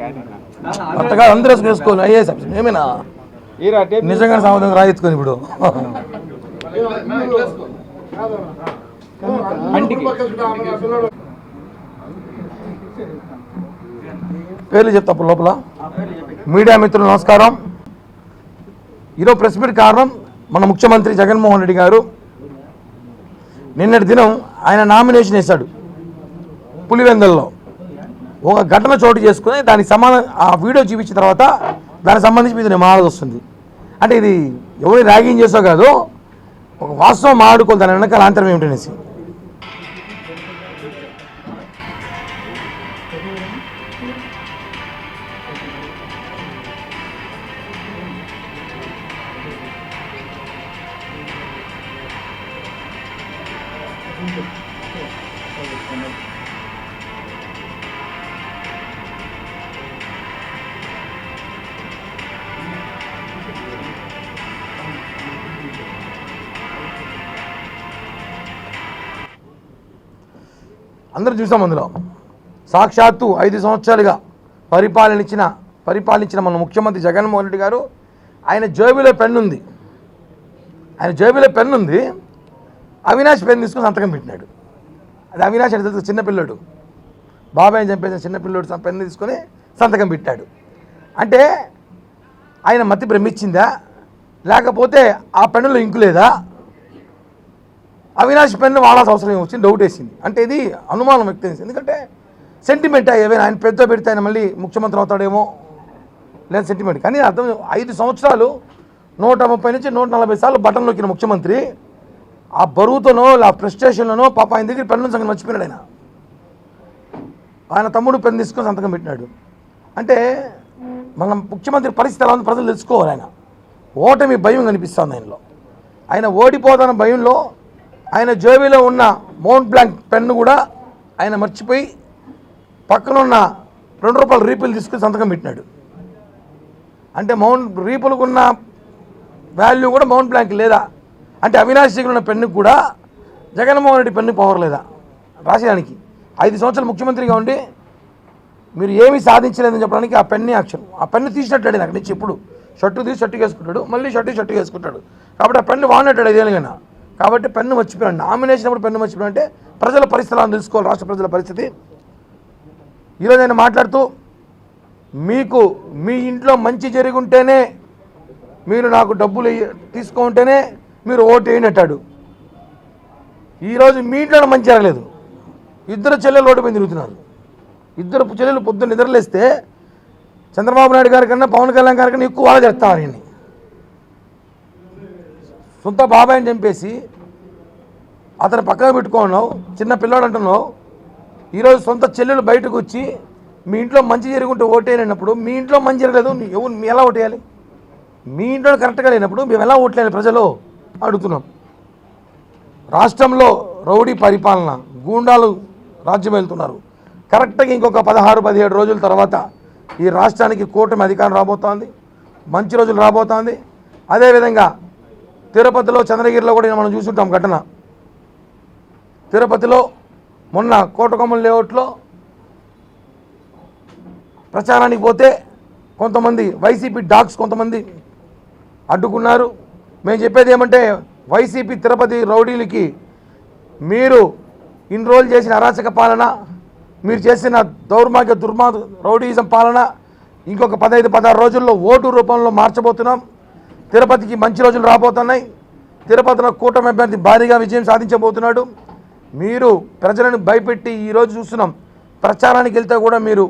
కానీ. కొత్తగా అందరూ వేసుకుని ఆఫీసర్ ఏమైనా? నిజంగా సమాధానం రాయెత్తుకొని ఇప్పుడు. పేర్లు చెప్తా లోపల. మీడియా మిత్రులు నమస్కారం. ఈరోజు ప్రెస్ మీట్ కారణం మన ముఖ్యమంత్రి జగన్మోహన్ రెడ్డి గారు. నిన్నటి దినం ఆయన నామినేషన్ వేశాడు పులివెందల్లో. ఒక ఘటన చోటు చేసుకుని దానికి సంబంధం ఆ వీడియో చూపించిన తర్వాత దానికి సంబంధించి మీద నేను వస్తుంది. అంటే ఇది ఎవరి ర్యాగింగ్ చేసో కాదు ఒక వాస్తవం మాట్లాడుకోవాలి దాని వెనకాల అంతరం ఏమిటనేసి. అందరూ చూసాం అందులో. సాక్షాత్తు ఐదు సంవత్సరాలుగా పరిపాలనించిన పరిపాలించిన మన ముఖ్యమంత్రి జగన్మోహన్ రెడ్డి గారు ఆయన జేబులో పెన్నుంది ఆయన జేబులో పెన్నుంది అవినాష్ పెన్ తీసుకుని సంతకం పెట్టినాడు. అది అవినాష్ అని తెలుసు చిన్న బాబాయ్ చంపేసిన చిన్న పిల్లోడు పెన్ను తీసుకొని సంతకం పెట్టాడు. అంటే ఆయన మతి భ్రమించిందా? లేకపోతే ఆ పెన్నులో ఇంకు లేదా? అవినాష్ పెన్ను వాడాల్సిన అవసరం వచ్చింది? డౌట్ వేసింది. అంటే ఇది అనుమానం వ్యక్తం చేసింది. ఎందుకంటే సెంటిమెంట్ ఏమైనా ఆయన పెద్ద పెడితే ఆయన మళ్ళీ ముఖ్యమంత్రి అవుతాడేమో లేదా సెంటిమెంట్ కానీ అర్థం ఐదు సంవత్సరాలు నూట ముప్పై నుంచి నూట నలభై సార్లు బటన్ నొక్కిన ముఖ్యమంత్రి ఆ బరువుతోనో ఆ ప్రెస్టేషన్లోనో పాప ఆయన దగ్గర పెన్ను సంగతి మర్చిపోయినాడు ఆయన. ఆయన తమ్ముడు పెన్ను తీసుకొని సంతకం పెట్టినాడు. అంటే మన ముఖ్యమంత్రి పరిస్థితి ఎలా ఉంది ప్రజలు తెలుసుకోవాలి ఆయన. ఓటమి భయం కనిపిస్తుంది ఆయనలో. ఆయన ఓడిపోతాన భయంలో ఆయన జేబీలో ఉన్న మౌంట్ బ్లాంక్ పెన్ను కూడా ఆయన మర్చిపోయి పక్కనున్న రెండు రూపాయల రీపులు తీసుకుని సంతకం పెట్టినాడు. అంటే మౌంట్ రీపులకున్న వాల్యూ కూడా మౌంట్ బ్లాంక్ లేదా? అంటే అవినాష్ దగ్గర ఉన్న పెన్నుకు కూడా జగన్మోహన్ రెడ్డి పెన్ను పవర్ లేదా ఐదు సంవత్సరాలు ముఖ్యమంత్రిగా ఉండి మీరు ఏమీ సాధించలేదని చెప్పడానికి ఆ పెన్ని యాక్షన్ ఆ పెన్ను తీసినట్టాడు అక్కడి నుంచి ఇప్పుడు షర్టు తీసి షర్టు వేసుకుంటాడు. మళ్ళీ షర్టు షర్టు వేసుకుంటాడు. కాబట్టి ఆ పెన్ను వాడినట్టాడు ఐదేళ్ళగా. కాబట్టి పెన్ను మర్చిపోయాడు నామినేషన్ అప్పుడు పెన్ను మర్చిపోయాడు అంటే ప్రజల పరిస్థితులను తెలుసుకోవాలి రాష్ట్ర ప్రజల పరిస్థితి. ఈరోజు నేను మాట్లాడుతూ మీకు మీ ఇంట్లో మంచి జరుగుంటేనే ఉంటేనే మీరు నాకు డబ్బులు తీసుకుంటేనే మీరు ఓటు వేయనట్టాడు. ఈరోజు మీ ఇంట్లో మంచి జరగలేదు. ఇద్దరు చెల్లెలు ఓటు మీద తిరుగుతున్నారు. ఇద్దరు చెల్లెలు పొద్దున్న నిద్రలేస్తే చంద్రబాబు నాయుడు గారి కన్నా పవన్ కళ్యాణ్ గారి కన్నా ఎక్కువ వాళ్ళు చేస్తారు ఆయన్ని సొంత బాబాయిని చంపేసి అతను పక్కన పెట్టుకున్నావు చిన్న పిల్లాడు అంటున్నావు. ఈరోజు సొంత చెల్లెలు బయటకు వచ్చి మీ ఇంట్లో మంచి జరుగుంటే ఓటేయనప్పుడు మీ ఇంట్లో మంచి జరగలేదు ఎవరు మీ ఎలా ఓటేయాలి మీ ఇంట్లో కరెక్ట్గా లేనప్పుడు మేము ఎలా ఓట్లేయాలి ప్రజలు? అడుగుతున్నాం. రాష్ట్రంలో రౌడీ పరిపాలన గూండాలు రాజ్యం వెళ్తున్నారు. కరెక్ట్గా ఇంకొక పదహారు పదిహేడు రోజుల తర్వాత ఈ రాష్ట్రానికి కూటమి అధికారం రాబోతోంది. మంచి రోజులు రాబోతోంది. అదేవిధంగా తిరుపతిలో చంద్రగిరిలో కూడా మనం చూసుంటాం ఘటన. తిరుపతిలో మొన్న కోటకొమ్మల లేఅవుట్లో ప్రచారానికి పోతే కొంతమంది వైసీపీ డాగ్స్ కొంతమంది అడ్డుకున్నారు. మేము చెప్పేది ఏమంటే వైసీపీ తిరుపతి రౌడీలకి మీరు ఇన్రోల్ చేసిన అరాచక పాలన మీరు చేసిన దౌర్భాగ్య దుర్మా రౌడీజం పాలన ఇంకొక పదహైదు పదహారు రోజుల్లో ఓటు రూపంలో మార్చబోతున్నాం. తిరుపతికి మంచి రోజులు రాబోతున్నాయి. తిరుపతిలో కూటమి అభ్యర్థి భారీగా విజయం సాధించబోతున్నాడు. మీరు ప్రజలను భయపెట్టి ఈరోజు చూస్తున్నాం. ప్రచారానికి వెళ్తే కూడా మీరు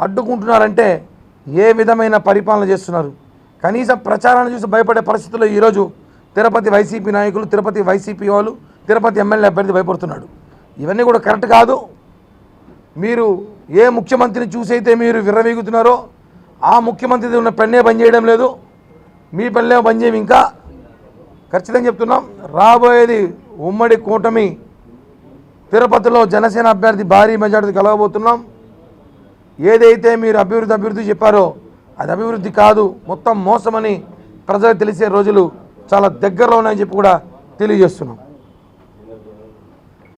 అడ్డుకుంటున్నారంటే ఏ విధమైన పరిపాలన చేస్తున్నారు? కనీసం ప్రచారాన్ని చూసి భయపడే పరిస్థితుల్లో ఈరోజు తిరుపతి వైసీపీ నాయకులు తిరుపతి వైసీపీ వాళ్ళు తిరుపతి ఎమ్మెల్యే అభ్యర్థి భయపడుతున్నాడు. ఇవన్నీ కూడా కరెక్ట్ కాదు. మీరు ఏ ముఖ్యమంత్రిని చూసైతే మీరు విర్రవీగుతున్నారో ఆ ముఖ్యమంత్రి ఉన్న పెన్నే పనిచేయడం చేయడం లేదు. మీ పనిలో పనిచేయం ఇంకా. ఖచ్చితంగా చెప్తున్నాం. రాబోయేది ఉమ్మడి కూటమి తిరుపతిలో జనసేన అభ్యర్థి భారీ మెజార్టీ కలగబోతున్నాం ఏదైతే మీరు అభివృద్ధి అభివృద్ధి చెప్పారో అది అభివృద్ధి కాదు మొత్తం మోసమని ప్రజలకు తెలిసే రోజులు చాలా దగ్గరలో ఉన్నాయని చెప్పి కూడా తెలియజేస్తున్నాం.